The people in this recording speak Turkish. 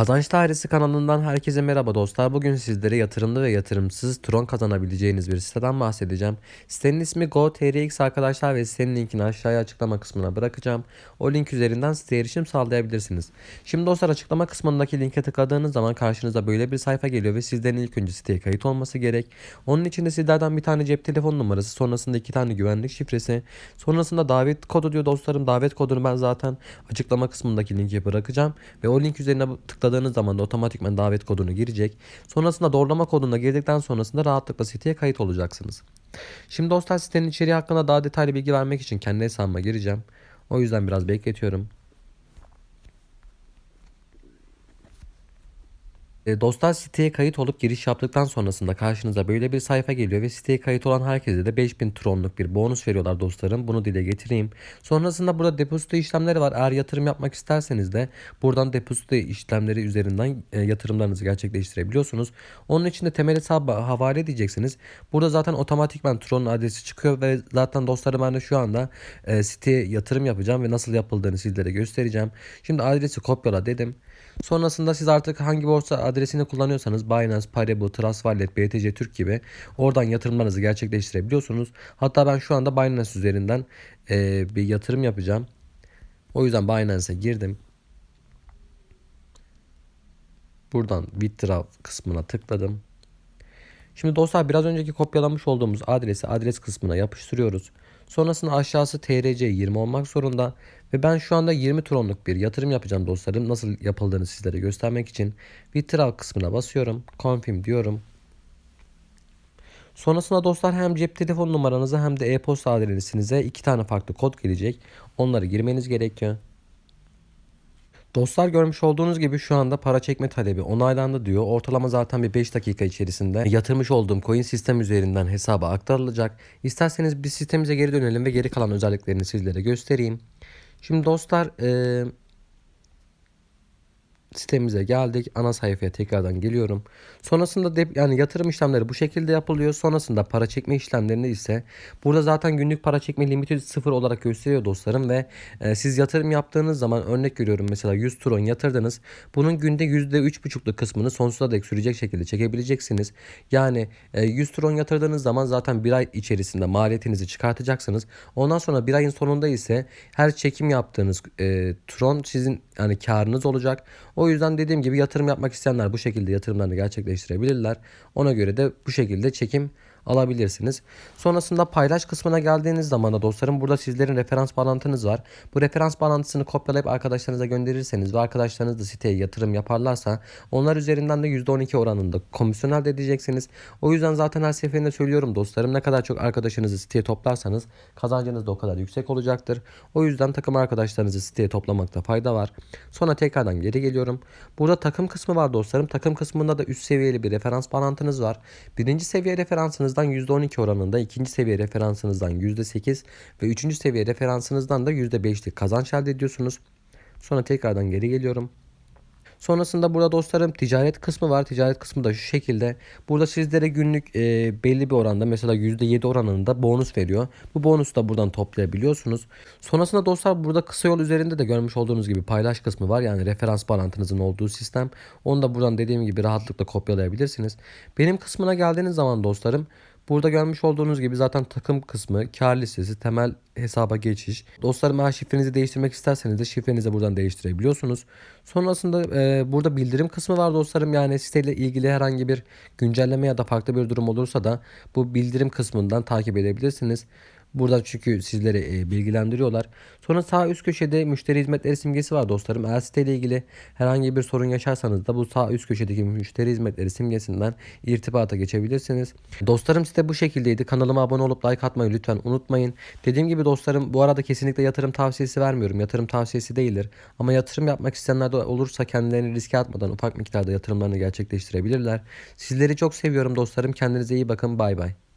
Kazanç Dairesi kanalından herkese merhaba dostlar. Bugün sizlere yatırımlı ve yatırımsız Tron kazanabileceğiniz bir siteden bahsedeceğim. Sitenin ismi GoTRX arkadaşlar ve sitenin linkini aşağıya açıklama kısmına bırakacağım. O link üzerinden siteye erişim sağlayabilirsiniz. Şimdi dostlar açıklama kısmındaki linke tıkladığınız zaman karşınıza böyle bir sayfa geliyor ve sizlerin ilk önce siteye kayıt olması gerek. Onun için de sizlerden bir tane cep telefon numarası, sonrasında iki tane güvenlik şifresi, sonrasında davet kodu diyor dostlarım. Davet kodunu ben zaten açıklama kısmındaki linke bırakacağım ve o link üzerine tıkladığınız zaman da otomatikman davet kodunu girecek. Sonrasında doğrulama kodunu girdikten sonrasında rahatlıkla siteye kayıt olacaksınız. Şimdi dostlar sitenin içeriği hakkında daha detaylı bilgi vermek için kendi hesabıma gireceğim. O yüzden biraz bekletiyorum. Dostlar siteye kayıt olup giriş yaptıktan sonrasında karşınıza böyle bir sayfa geliyor ve siteye kayıt olan herkese de 5000 tronluk bir bonus veriyorlar dostlarım. Bunu dile getireyim. Sonrasında burada depozito işlemleri var. Eğer yatırım yapmak isterseniz de buradan depozito işlemleri üzerinden e, yatırımlarınızı gerçekleştirebiliyorsunuz. Onun için de temel hesabı havale edeceksiniz. Burada zaten otomatikman Tron'un adresi çıkıyor ve zaten dostlarım ben de şu anda e, siteye yatırım yapacağım ve nasıl yapıldığını sizlere göstereceğim. Şimdi adresi kopyala dedim. Sonrasında siz artık hangi borsa adresini kullanıyorsanız Binance, Paribu, Wallet, BTC Türk gibi oradan yatırımlarınızı gerçekleştirebiliyorsunuz. Hatta ben şu anda Binance üzerinden e, bir yatırım yapacağım. O yüzden Binance'e girdim. Buradan withdraw kısmına tıkladım. Şimdi dostlar biraz önceki kopyalamış olduğumuz adresi adres kısmına yapıştırıyoruz. Sonrasında aşağısı TRC 20 olmak zorunda. Ve ben şu anda 20 tronluk bir yatırım yapacağım dostlarım. Nasıl yapıldığını sizlere göstermek için. Withdraw kısmına basıyorum. Confirm diyorum. Sonrasında dostlar hem cep telefon numaranıza hem de e-posta adresinize iki tane farklı kod gelecek. Onları girmeniz gerekiyor. Dostlar görmüş olduğunuz gibi şu anda para çekme talebi onaylandı diyor. Ortalama zaten bir 5 dakika içerisinde yatırmış olduğum coin sistem üzerinden hesaba aktarılacak. İsterseniz bir sistemimize geri dönelim ve geri kalan özelliklerini sizlere göstereyim. Şimdi dostlar sitemize geldik. Ana sayfaya tekrardan geliyorum. Sonrasında de, yani yatırım işlemleri bu şekilde yapılıyor. Sonrasında para çekme işlemlerinde ise burada zaten günlük para çekme limiti sıfır olarak gösteriyor dostlarım ve e, siz yatırım yaptığınız zaman örnek veriyorum mesela 100 tron yatırdınız. Bunun günde %3,5'luk kısmını sonsuza dek sürecek şekilde çekebileceksiniz. Yani e, 100 tron yatırdığınız zaman zaten bir ay içerisinde maliyetinizi çıkartacaksınız. Ondan sonra bir ayın sonunda ise her çekim yaptığınız e, tron sizin yani karınız olacak. O yüzden dediğim gibi yatırım yapmak isteyenler bu şekilde yatırımlarını gerçekleştirebilirler. Ona göre de bu şekilde çekim alabilirsiniz. Sonrasında paylaş kısmına geldiğiniz zaman da dostlarım burada sizlerin referans bağlantınız var. Bu referans bağlantısını kopyalayıp arkadaşlarınıza gönderirseniz ve arkadaşlarınız da siteye yatırım yaparlarsa onlar üzerinden de %12 oranında komisyon elde edeceksiniz. O yüzden zaten her seferinde söylüyorum dostlarım ne kadar çok arkadaşınızı siteye toplarsanız kazancınız da o kadar yüksek olacaktır. O yüzden takım arkadaşlarınızı siteye toplamakta fayda var. Sonra tekrardan geri geliyorum. Burada takım kısmı var dostlarım. Takım kısmında da üst seviyeli bir referans bağlantınız var. Birinci seviye referansınız referansınızdan %12 oranında, ikinci seviye referansınızdan %8 ve üçüncü seviye referansınızdan da %5'lik kazanç elde ediyorsunuz. Sonra tekrardan geri geliyorum. Sonrasında burada dostlarım ticaret kısmı var. Ticaret kısmı da şu şekilde. Burada sizlere günlük e, belli bir oranda mesela %7 oranında bonus veriyor. Bu bonusu da buradan toplayabiliyorsunuz. Sonrasında dostlar burada kısa yol üzerinde de görmüş olduğunuz gibi paylaş kısmı var. Yani referans bağlantınızın olduğu sistem. Onu da buradan dediğim gibi rahatlıkla kopyalayabilirsiniz. Benim kısmına geldiğiniz zaman dostlarım Burada görmüş olduğunuz gibi zaten takım kısmı, kar listesi, temel hesaba geçiş. Dostlarım eğer şifrenizi değiştirmek isterseniz de şifrenizi buradan değiştirebiliyorsunuz. Sonrasında e, burada bildirim kısmı var dostlarım. Yani siteyle ilgili herhangi bir güncelleme ya da farklı bir durum olursa da bu bildirim kısmından takip edebilirsiniz. Burada çünkü sizleri e, bilgilendiriyorlar. Sonra sağ üst köşede müşteri hizmetleri simgesi var dostlarım. Eğer siteyle ilgili herhangi bir sorun yaşarsanız da bu sağ üst köşedeki müşteri hizmetleri simgesinden irtibata geçebilirsiniz. Dostlarım site bu şekildeydi. Kanalıma abone olup like atmayı lütfen unutmayın. Dediğim gibi dostlarım bu arada kesinlikle yatırım tavsiyesi vermiyorum. Yatırım tavsiyesi değildir. Ama yatırım yapmak isteyenler de olursa kendilerini riske atmadan ufak miktarda yatırımlarını gerçekleştirebilirler. Sizleri çok seviyorum dostlarım. Kendinize iyi bakın. Bay bay.